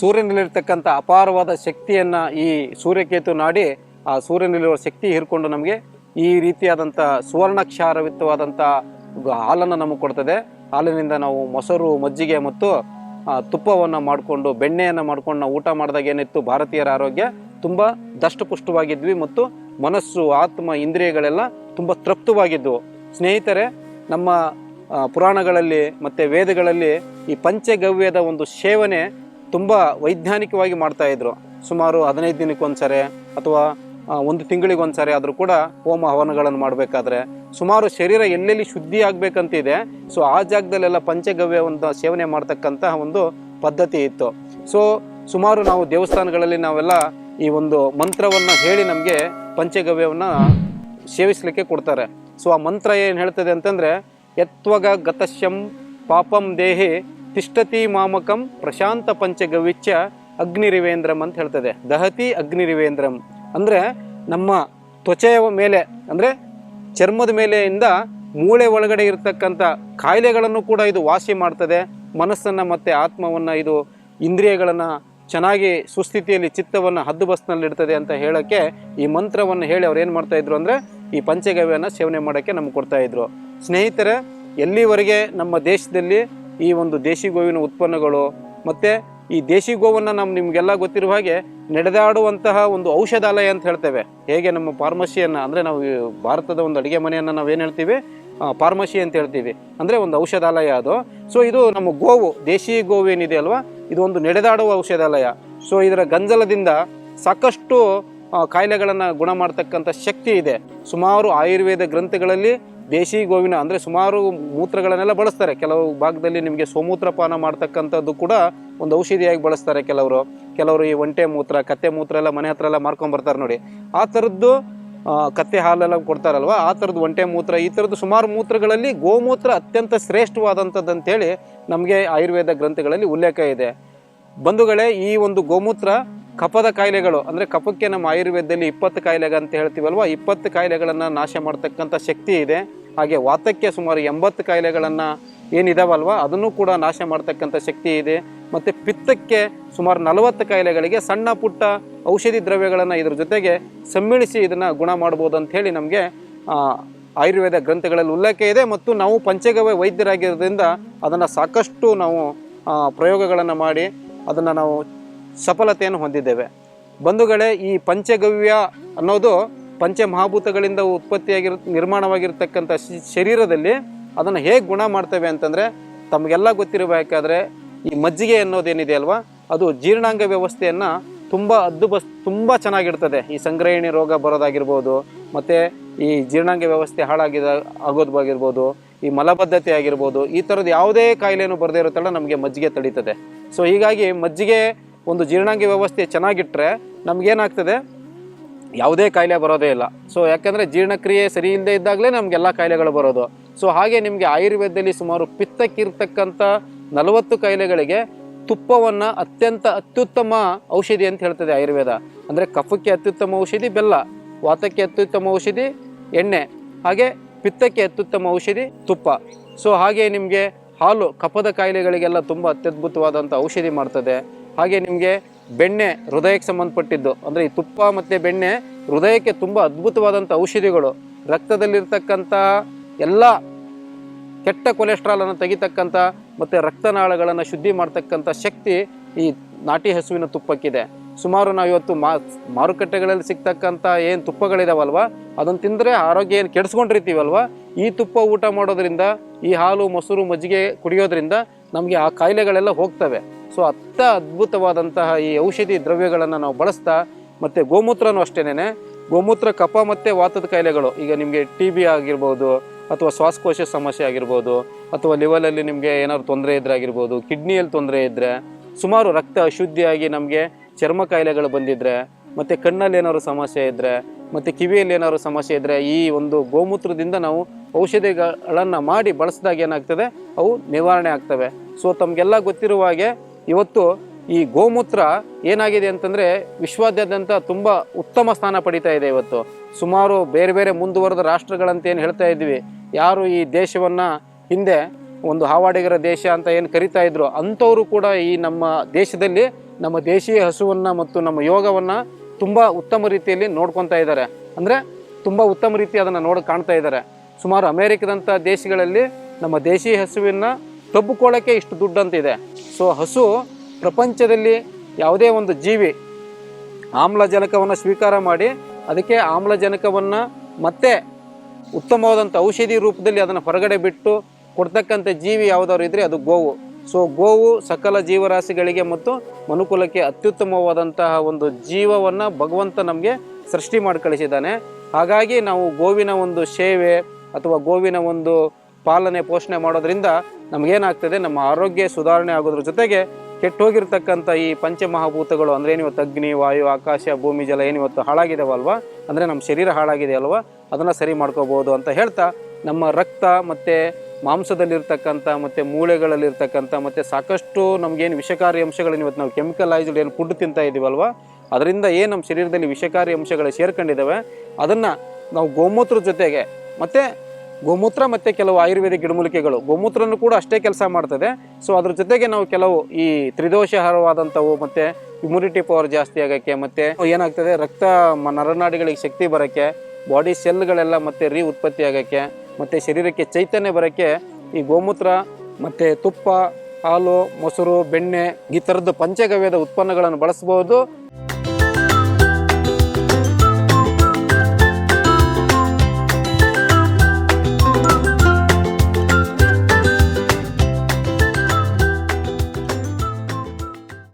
ಸೂರ್ಯನಲ್ಲಿರ್ತಕ್ಕಂಥ ಅಪಾರವಾದ ಶಕ್ತಿಯನ್ನ ಈ ಸೂರ್ಯಕೇತು ನಾಡಿ, ಆ ಸೂರ್ಯನಲ್ಲಿರುವ ಶಕ್ತಿ ಹೀರ್ಕೊಂಡು ನಮಗೆ ಈ ರೀತಿಯಾದಂಥ ಸುವರ್ಣಕ್ಷಾರವಿತ್ತವಾದಂಥ ಹಾಲನ್ನು ನಮಗೆ ಕೊಡ್ತದೆ. ಹಾಲಿನಿಂದ ನಾವು ಮೊಸರು, ಮಜ್ಜಿಗೆ ಮತ್ತು ತುಪ್ಪವನ್ನು ಮಾಡಿಕೊಂಡು, ಬೆಣ್ಣೆಯನ್ನು ಮಾಡ್ಕೊಂಡು ನಾವು ಊಟ ಮಾಡಿದಾಗ ಏನಿತ್ತು, ಭಾರತೀಯರ ಆರೋಗ್ಯ ತುಂಬ ದಷ್ಟಪುಷ್ಟವಾಗಿದ್ವಿ ಮತ್ತು ಮನಸ್ಸು, ಆತ್ಮ, ಇಂದ್ರಿಯಗಳೆಲ್ಲ ತುಂಬ ತೃಪ್ತವಾಗಿದ್ದವು ಸ್ನೇಹಿತರೆ, ನಮ್ಮ ಪುರಾಣಗಳಲ್ಲಿ ಮತ್ತು ವೇದಗಳಲ್ಲಿ ಈ ಪಂಚಗವ್ಯದ ಒಂದು ಸೇವನೆ ತುಂಬ ವೈಜ್ಞಾನಿಕವಾಗಿ ಮಾಡ್ತಾಯಿದ್ರು ಸುಮಾರು ಹದಿನೈದು ದಿನಕ್ಕೊಂದ್ಸರಿ ಅಥವಾ ಒಂದು ತಿಂಗಳಿಗೆ ಒಂದ್ಸರಿ ಆದರೂ ಕೂಡ ಹೋಮ ಹವನಗಳನ್ನು ಮಾಡಬೇಕಾದ್ರೆ ಸುಮಾರು ಶರೀರ ಎಲ್ಲೆಲ್ಲಿ ಶುದ್ಧಿ ಆಗಬೇಕಂತಿದೆ, ಸೊ ಆ ಜಾಗದಲ್ಲೆಲ್ಲ ಪಂಚಗವ್ಯ ಒಂದು ಸೇವನೆ ಮಾಡ್ತಕ್ಕಂತಹ ಒಂದು ಪದ್ಧತಿ ಇತ್ತು. ಸೊ ಸುಮಾರು ನಾವು ದೇವಸ್ಥಾನಗಳಲ್ಲಿ ನಾವೆಲ್ಲ ಈ ಒಂದು ಮಂತ್ರವನ್ನು ಹೇಳಿ ನಮಗೆ ಪಂಚಗವ್ಯವನ್ನು ಸೇವಿಸಲಿಕ್ಕೆ ಕೊಡ್ತಾರೆ. ಸೊ ಆ ಮಂತ್ರ ಏನು ಹೇಳ್ತದೆ ಅಂತಂದರೆ, ಯತ್ವಗ ಗತಶ್ಯಂ ಪಾಪಂ ದೇಹಿ ತಿಷ್ಟತಿ ಮಾಮಕಂ ಪ್ರಶಾಂತ ಪಂಚಗವಿಚ್ಚ ಅಗ್ನಿರಿವೇಂದ್ರಂ ಅಂತ ಹೇಳ್ತದೆ. ದಹತಿ ಅಗ್ನಿರಿವೇಂದ್ರಂ. ಅಂದ್ರೆ ನಮ್ಮ ತ್ವಚೆಯ ಮೇಲೆ, ಅಂದ್ರೆ ಚರ್ಮದ ಮೇಲೆಯಿಂದ ಮೂಳೆ ಒಳಗಡೆ ಇರತಕ್ಕಂಥ ಕಾಯಿಲೆಗಳನ್ನು ಕೂಡ ಇದು ವಾಸಿ ಮಾಡ್ತದೆ. ಮನಸ್ಸನ್ನು ಮತ್ತು ಆತ್ಮವನ್ನು ಇದು ಇಂದ್ರಿಯಗಳನ್ನು ಚೆನ್ನಾಗಿ ಸುಸ್ಥಿತಿಯಲ್ಲಿ, ಚಿತ್ತವನ್ನು ಹದ್ದುಬಸ್ನಲ್ಲಿಡ್ತದೆ ಅಂತ ಹೇಳೋಕ್ಕೆ ಈ ಮಂತ್ರವನ್ನು ಹೇಳಿ ಅವ್ರು ಏನು ಮಾಡ್ತಾ ಇದ್ರು ಅಂದರೆ ಈ ಪಂಚಗವ್ಯನ ಸೇವನೆ ಮಾಡೋಕ್ಕೆ ನಮ್ಗೆ ಕೊಡ್ತಾಯಿದ್ರು ಸ್ನೇಹಿತರೆ, ಎಲ್ಲಿವರೆಗೆ ನಮ್ಮ ದೇಶದಲ್ಲಿ ಈ ಒಂದು ದೇಶಿ ಗೋವಿನ ಉತ್ಪನ್ನಗಳು, ಮತ್ತು ಈ ದೇಶಿ ಗೋವನ್ನು ನಮ್ಮ ನಿಮಗೆಲ್ಲ ಗೊತ್ತಿರುವ ಹಾಗೆ ನಡೆದಾಡುವಂತಹ ಒಂದು ಔಷಧಾಲಯ ಅಂತ ಹೇಳ್ತೇವೆ. ಹೇಗೆ ನಮ್ಮ ಫಾರ್ಮಸಿಯನ್ನು, ಅಂದರೆ ನಾವು ಭಾರತದ ಒಂದು ಅಡುಗೆ ಮನೆಯನ್ನು ಏನು ಹೇಳ್ತೀವಿ? ಫಾರ್ಮಸಿ ಅಂತ ಹೇಳ್ತೀವಿ. ಅಂದರೆ ಒಂದು ಔಷಧಾಲಯ ಅದು. ಸೊ, ಇದು ನಮ್ಮ ಗೋವು, ದೇಶಿ ಗೋವು ಏನಿದೆ ಅಲ್ವಾ? ಇದು ಒಂದು ನಡೆದಾಡುವ ಔಷಧಾಲಯ. ಸೊ, ಇದರ ಗಂಜಲದಿಂದ ಸಾಕಷ್ಟು ಕಾಯಿಲೆಗಳನ್ನು ಗುಣ ಮಾಡ್ತಕ್ಕಂಥ ಶಕ್ತಿ ಇದೆ. ಸುಮಾರು ಆಯುರ್ವೇದ ಗ್ರಂಥಗಳಲ್ಲಿ ದೇಶಿ ಗೋವಿನ ಅಂದರೆ ಸುಮಾರು ಮೂತ್ರಗಳನ್ನೆಲ್ಲ ಬಳಸ್ತಾರೆ. ಕೆಲವು ಭಾಗದಲ್ಲಿ ನಿಮಗೆ ಸೋಮೂತ್ರಪಾನ ಮಾಡ್ತಕ್ಕಂಥದ್ದು ಕೂಡ ಒಂದು ಔಷಧಿಯಾಗಿ ಬಳಸ್ತಾರೆ ಕೆಲವರು. ಕೆಲವರು ಈ ಒಂಟೆ ಮೂತ್ರ, ಕತ್ತೆ ಮೂತ್ರ ಎಲ್ಲ ಮನೆ ಹತ್ರ ಎಲ್ಲ ಮಾರ್ಕೊಂಡ್ ಬರ್ತಾರೆ ನೋಡಿ. ಆ ಥರದ್ದು ಕತ್ತೆ ಹಾಲೆಲ್ಲ ಕೊಡ್ತಾರಲ್ವ? ಆ ಥರದ್ದು ಒಂಟೆ ಮೂತ್ರ, ಈ ಥರದ್ದು ಸುಮಾರು ಮೂತ್ರಗಳಲ್ಲಿ ಗೋಮೂತ್ರ ಅತ್ಯಂತ ಶ್ರೇಷ್ಠವಾದಂಥದ್ದು ಅಂತೇಳಿ ನಮಗೆ ಆಯುರ್ವೇದ ಗ್ರಂಥಗಳಲ್ಲಿ ಉಲ್ಲೇಖ ಇದೆ. ಬಂಧುಗಳೇ, ಈ ಒಂದು ಗೋಮೂತ್ರ ಕಫದ ಕಾಯಿಲೆಗಳು, ಅಂದರೆ ಕಫಕ್ಕೆ ನಮ್ಮ ಆಯುರ್ವೇದದಲ್ಲಿ ಇಪ್ಪತ್ತು ಕಾಯಿಲೆಗೆ ಅಂತ ಹೇಳ್ತೀವಲ್ವ? ಇಪ್ಪತ್ತು ಕಾಯಿಲೆಗಳನ್ನು ನಾಶ ಮಾಡ್ತಕ್ಕಂಥ ಶಕ್ತಿ ಇದೆ. ಹಾಗೆ ವಾತಕ್ಕೆ ಸುಮಾರು ಎಂಬತ್ತು ಕಾಯಿಲೆಗಳನ್ನು ಏನಿದಾವಲ್ವ, ಅದನ್ನು ಕೂಡ ನಾಶ ಮಾಡ್ತಕ್ಕಂಥ ಶಕ್ತಿ ಇದೆ. ಮತ್ತು ಪಿತ್ತಕ್ಕೆ ಸುಮಾರು ನಲವತ್ತು ಕಾಯಿಲೆಗಳಿಗೆ ಸಣ್ಣ ಪುಟ್ಟ ಔಷಧಿ ದ್ರವ್ಯಗಳನ್ನು ಇದ್ರ ಜೊತೆಗೆ ಸಮ್ಮಿಳಿಸಿ ಇದನ್ನು ಗುಣ ಮಾಡ್ಬೋದು ಅಂಥೇಳಿ ನಮಗೆ ಆಯುರ್ವೇದ ಗ್ರಂಥಗಳಲ್ಲಿ ಉಲ್ಲೇಖ ಇದೆ. ಮತ್ತು ನಾವು ಪಂಚಗವ್ಯ ವೈದ್ಯರಾಗಿರೋದ್ರಿಂದ ಅದನ್ನು ಸಾಕಷ್ಟು ನಾವು ಪ್ರಯೋಗಗಳನ್ನು ಮಾಡಿ ಅದನ್ನು ನಾವು ಸಫಲತೆಯನ್ನು ಹೊಂದಿದ್ದೇವೆ. ಬಂಧುಗಳೇ, ಈ ಪಂಚಗವ್ಯ ಅನ್ನೋದು ಪಂಚಮಹಾಭೂತಗಳಿಂದ ಉತ್ಪತ್ತಿಯಾಗಿರ, ನಿರ್ಮಾಣವಾಗಿರ್ತಕ್ಕಂಥ ಶರೀರದಲ್ಲಿ ಅದನ್ನು ಹೇಗೆ ಗುಣ ಮಾಡ್ತೇವೆ ಅಂತಂದರೆ ತಮಗೆಲ್ಲ ಗೊತ್ತಿರಬೇಕಾದ್ರೆ ಈ ಮಜ್ಜಿಗೆ ಅನ್ನೋದೇನಿದೆ ಅಲ್ವಾ? ಅದು ಜೀರ್ಣಾಂಗ ವ್ಯವಸ್ಥೆಯನ್ನು ತುಂಬ ಅದ್ದುಬಸ್ ತುಂಬ ಚೆನ್ನಾಗಿರ್ತದೆ. ಈ ಸಂಗ್ರಹಣಿ ರೋಗ ಬರೋದಾಗಿರ್ಬೋದು, ಮತ್ತು ಈ ಜೀರ್ಣಾಂಗ ವ್ಯವಸ್ಥೆ ಹಾಳಾಗಿದ ಆಗೋದಾಗಿರ್ಬೋದು ಈ ಮಲಬದ್ಧತೆ ಆಗಿರ್ಬೋದು, ಈ ಥರದ್ದು ಯಾವುದೇ ಕಾಯಿಲೆನೂ ಬರದೇ ಇರುತ್ತಲ್ಲ, ನಮಗೆ ಮಜ್ಜಿಗೆ ತಡೀತದೆ. ಸೊ ಹೀಗಾಗಿ ಮಜ್ಜಿಗೆ ಒಂದು ಜೀರ್ಣಾಂಗ ವ್ಯವಸ್ಥೆ ಚೆನ್ನಾಗಿಟ್ಟರೆ ನಮಗೇನಾಗ್ತದೆ? ಯಾವುದೇ ಕಾಯಿಲೆ ಬರೋದೇ ಇಲ್ಲ. ಸೊ ಯಾಕಂದರೆ ಜೀರ್ಣಕ್ರಿಯೆ ಸರಿ ಇಲ್ಲದೆ ಇದ್ದಾಗಲೇ ನಮಗೆಲ್ಲ ಕಾಯಿಲೆಗಳು ಬರೋದು. ಸೊ ಹಾಗೆ ನಿಮಗೆ ಆಯುರ್ವೇದದಲ್ಲಿ ಸುಮಾರು ಪಿತ್ತಕ್ಕಿರ್ತಕ್ಕಂಥ ನಲವತ್ತು ಕಾಯಿಲೆಗಳಿಗೆ ತುಪ್ಪವನ್ನು ಅತ್ಯಂತ ಅತ್ಯುತ್ತಮ ಔಷಧಿ ಅಂತ ಹೇಳ್ತದೆ ಆಯುರ್ವೇದ. ಅಂದರೆ ಕಫಕ್ಕೆ ಅತ್ಯುತ್ತಮ ಔಷಧಿ, ಬೆಲ್ಲ. ವಾತಕ್ಕೆ ಅತ್ಯುತ್ತಮ ಔಷಧಿ, ಎಣ್ಣೆ. ಹಾಗೆ ಪಿತ್ತಕ್ಕೆ ಅತ್ಯುತ್ತಮ ಔಷಧಿ, ತುಪ್ಪ. ಸೊ ಹಾಗೆ ನಿಮಗೆ ಹಾಲು, ಕಫದ ಕಾಯಿಲೆಗಳಿಗೆಲ್ಲ ತುಂಬ ಅತ್ಯದ್ಭುತವಾದಂಥ ಔಷಧಿ ಮಾಡ್ತದೆ. ಹಾಗೆ ನಿಮಗೆ ಬೆಣ್ಣೆ ಹೃದಯಕ್ಕೆ ಸಂಬಂಧಪಟ್ಟಿದ್ದು. ಅಂದರೆ ಈ ತುಪ್ಪ ಮತ್ತು ಬೆಣ್ಣೆ ಹೃದಯಕ್ಕೆ ತುಂಬ ಅದ್ಭುತವಾದಂಥ ಔಷಧಿಗಳು. ರಕ್ತದಲ್ಲಿರ್ತಕ್ಕಂಥ ಎಲ್ಲ ಕೆಟ್ಟ ಕೊಲೆಸ್ಟ್ರಾಲನ್ನು ತೆಗಿತಕ್ಕಂಥ ಮತ್ತು ರಕ್ತನಾಳಗಳನ್ನು ಶುದ್ಧಿ ಮಾಡ್ತಕ್ಕಂಥ ಶಕ್ತಿ ಈ ನಾಟಿ ಹಸುವಿನ ತುಪ್ಪಕ್ಕಿದೆ. ಸುಮಾರು ನಾವು ಇವತ್ತು ಮಾ ಮಾರುಕಟ್ಟೆಗಳಲ್ಲಿ ಸಿಗ್ತಕ್ಕಂಥ ಏನು ತುಪ್ಪಗಳಿದಾವಲ್ವ? ಅದನ್ನು ತಿಂದರೆ ಆರೋಗ್ಯ ಏನು ಕೆಡಿಸ್ಕೊಂಡಿರ್ತೀವಲ್ವ? ಈ ತುಪ್ಪ ಊಟ ಮಾಡೋದ್ರಿಂದ, ಈ ಹಾಲು, ಮೊಸರು, ಮಜ್ಜಿಗೆ ಕುಡಿಯೋದ್ರಿಂದ ನಮಗೆ ಆ ಕಾಯಿಲೆಗಳೆಲ್ಲ ಹೋಗ್ತವೆ. ಸೊ ಅತ್ತ ಅದ್ಭುತವಾದಂತಹ ಈ ಔಷಧಿ ದ್ರವ್ಯಗಳನ್ನು ನಾವು ಬಳಸ್ತಾ, ಮತ್ತು ಗೋಮೂತ್ರನೂ ಅಷ್ಟೇನೆ ಗೋಮೂತ್ರ, ಕಫ ಮತ್ತು ವಾತದ ಕಾಯಿಲೆಗಳು. ಈಗ ನಿಮಗೆ ಟಿ ಬಿ ಆಗಿರ್ಬೋದು, ಅಥವಾ ಶ್ವಾಸಕೋಶ ಸಮಸ್ಯೆ ಆಗಿರ್ಬೋದು, ಅಥವಾ ಲಿವಲಲ್ಲಿ ನಿಮಗೆ ಏನಾದ್ರು ತೊಂದರೆ ಇದ್ದರೆ ಆಗಿರ್ಬೋದು ಕಿಡ್ನಿಯಲ್ಲಿ ತೊಂದರೆ ಇದ್ದರೆ ಸುಮಾರು ರಕ್ತ ಅಶುದ್ಧಿಯಾಗಿ ನಮಗೆ ಚರ್ಮ ಕಾಯಿಲೆಗಳು ಬಂದಿದ್ದರೆ ಮತ್ತು ಕಣ್ಣಲ್ಲಿ ಏನಾದ್ರು ಸಮಸ್ಯೆ ಇದ್ದರೆ ಮತ್ತು ಕಿವಿಯಲ್ಲಿ ಏನಾದ್ರು ಸಮಸ್ಯೆ ಇದ್ದರೆ ಈ ಒಂದು ಗೋಮೂತ್ರದಿಂದ ನಾವು ಔಷಧಿಗಳನ್ನು ಮಾಡಿ ಬಳಸಿದಾಗ ಏನಾಗ್ತದೆ? ಅವು ನಿವಾರಣೆ ಆಗ್ತವೆ. ಸೊ ತಮಗೆಲ್ಲ ಗೊತ್ತಿರುವ ಹಾಗೆ ಇವತ್ತು ಈ ಗೋಮೂತ್ರ ಏನಾಗಿದೆ ಅಂತಂದರೆ ವಿಶ್ವಾದ್ಯಂತ ತುಂಬ ಉತ್ತಮ ಸ್ಥಾನ ಪಡಿತಾ ಇದೆ ಇವತ್ತು. ಸುಮಾರು ಬೇರೆ ಬೇರೆ ಮುಂದುವರೆದ ರಾಷ್ಟ್ರಗಳಂತ ಏನು ಹೇಳ್ತಾ ಇದ್ವಿ. ಯಾರು ಈ ದೇಶವನ್ನು ಹಿಂದೆ ಒಂದು ಹಾವಾಡಿಗರ ದೇಶ ಅಂತ ಏನು ಕರಿತಾ ಇದ್ರು, ಅಂಥವರು ಕೂಡ ಈ ನಮ್ಮ ದೇಶದಲ್ಲಿ ನಮ್ಮ ದೇಶೀಯ ಹಸುವನ್ನು ಮತ್ತು ನಮ್ಮ ಯೋಗವನ್ನು ತುಂಬ ಉತ್ತಮ ರೀತಿಯಲ್ಲಿ ನೋಡ್ಕೊತಾ ಇದ್ದಾರೆ. ಅಂದರೆ ತುಂಬ ಉತ್ತಮ ರೀತಿ ಅದನ್ನು ನೋಡಿ ಕಾಣ್ತಾ ಇದ್ದಾರೆ. ಸುಮಾರು ಅಮೇರಿಕದಂಥ ದೇಶಗಳಲ್ಲಿ ನಮ್ಮ ದೇಶೀಯ ಹಸುವಿನ ತಬ್ಬುಕೊಳ್ಳೋಕ್ಕೆ ಇಷ್ಟು ದುಡ್ಡು ಅಂತಿದೆ ಸೊ ಹಸು ಪ್ರಪಂಚದಲ್ಲಿ ಯಾವುದೇ ಒಂದು ಜೀವಿ ಆಮ್ಲಜನಕವನ್ನು ಸ್ವೀಕಾರ ಮಾಡಿ ಅದಕ್ಕೆ ಆಮ್ಲಜನಕವನ್ನು ಮತ್ತೆ ಉತ್ತಮವಾದಂಥ ಔಷಧಿ ರೂಪದಲ್ಲಿ ಅದನ್ನು ಹೊರಗಡೆ ಬಿಟ್ಟು ಕೊಡ್ತಕ್ಕಂಥ ಜೀವಿ ಯಾವುದಾದ್ರು ಇದ್ರೆ ಅದು ಗೋವು. ಸೊ ಗೋವು ಸಕಲ ಜೀವರಾಶಿಗಳಿಗೆ ಮತ್ತು ಮನುಕುಲಕ್ಕೆ ಅತ್ಯುತ್ತಮವಾದಂತಹ ಒಂದು ಜೀವವನ್ನು ಭಗವಂತ ನಮಗೆ ಸೃಷ್ಟಿ ಮಾಡಿ ಕಳಿಸಿದ್ದಾನೆ ಹಾಗಾಗಿ ನಾವು ಗೋವಿನ ಒಂದು ಸೇವೆ ಅಥವಾ ಗೋವಿನ ಒಂದು ಪಾಲನೆ, ಪೋಷಣೆ ಮಾಡೋದ್ರಿಂದ ನಮಗೇನಾಗ್ತದೆ, ನಮ್ಮ ಆರೋಗ್ಯ ಸುಧಾರಣೆ ಆಗೋದ್ರ ಜೊತೆಗೆ ಕೆಟ್ಟೋಗಿರ್ತಕ್ಕಂಥ ಈ ಪಂಚಮಹಾಭೂತಗಳು ಅಂದ್ರೆ ಏನಿವತ್ತು ಅಗ್ನಿ, ವಾಯು, ಆಕಾಶ, ಭೂಮಿ, ಜಲ ಏನಿವತ್ತು ಹಾಳಾಗಿದಾವಲ್ವಾ? ಅಂದರೆ ನಮ್ಮ ಶರೀರ ಹಾಳಾಗಿದೆ ಅಲ್ವಾ? ಅದನ್ನು ಸರಿ ಮಾಡ್ಕೋಬೋದು ಅಂತ ಹೇಳ್ತಾ ನಮ್ಮ ರಕ್ತ ಮತ್ತು ಮಾಂಸದಲ್ಲಿರ್ತಕ್ಕಂಥ ಮತ್ತು ಮೂಳೆಗಳಲ್ಲಿರ್ತಕ್ಕಂಥ ಮತ್ತು ಸಾಕಷ್ಟು ನಮಗೇನು ವಿಷಕಾರಿ ಅಂಶಗಳನ್ನ ಇವತ್ತು ನಾವು ಕೆಮಿಕಲೈಸ್ಡ್ ಏನು ಫುಡ್ ತಿಂತಾ ಇದೀವಲ್ವಾ? ಅದರಿಂದ ಏನು ನಮ್ಮ ಶರೀರದಲ್ಲಿ ವಿಷಕಾರಿ ಅಂಶಗಳು ಸೇರ್ಕೊಂಡಿದ್ದಾವೆ ಅದನ್ನು ನಾವು ಗೋಮೂತ್ರ ಜೊತೆಗೆ ಮತ್ತು ಗೋಮೂತ್ರ ಮತ್ತು ಕೆಲವು ಆಯುರ್ವೇದಿಕ್ ಗಿಡಮೂಲಿಕೆಗಳು. ಗೋಮೂತ್ರನೂ ಕೂಡ ಅಷ್ಟೇ ಕೆಲಸ ಮಾಡ್ತದೆ. ಸೊ ಅದ್ರ ಜೊತೆಗೆ ನಾವು ಕೆಲವು ಈ ತ್ರಿದೋಷಹಾರವಾದಂಥವು ಮತ್ತು ಇಮ್ಯುನಿಟಿ ಪವರ್ ಜಾಸ್ತಿ ಆಗೋಕ್ಕೆ ಮತ್ತು ಏನಾಗ್ತದೆ, ರಕ್ತ ನರನಾಡಿಗಳಿಗೆ ಶಕ್ತಿ ಬರೋಕ್ಕೆ ಬಾಡಿ ಸೆಲ್ಗಳೆಲ್ಲ ಮತ್ತೆ ರೀ ಉತ್ಪತ್ತಿ ಆಗೋಕ್ಕೆ, ಮತ್ತು ಶರೀರಕ್ಕೆ ಚೈತನ್ಯ ಬರೋಕ್ಕೆ ಈ ಗೋಮೂತ್ರ ಮತ್ತು ತುಪ್ಪ, ಹಾಲು, ಮೊಸರು, ಬೆಣ್ಣೆ ಈ ಥರದ್ದು ಪಂಚಗವ್ಯದ ಉತ್ಪನ್ನಗಳನ್ನು ಬಳಸ್ಬೋದು.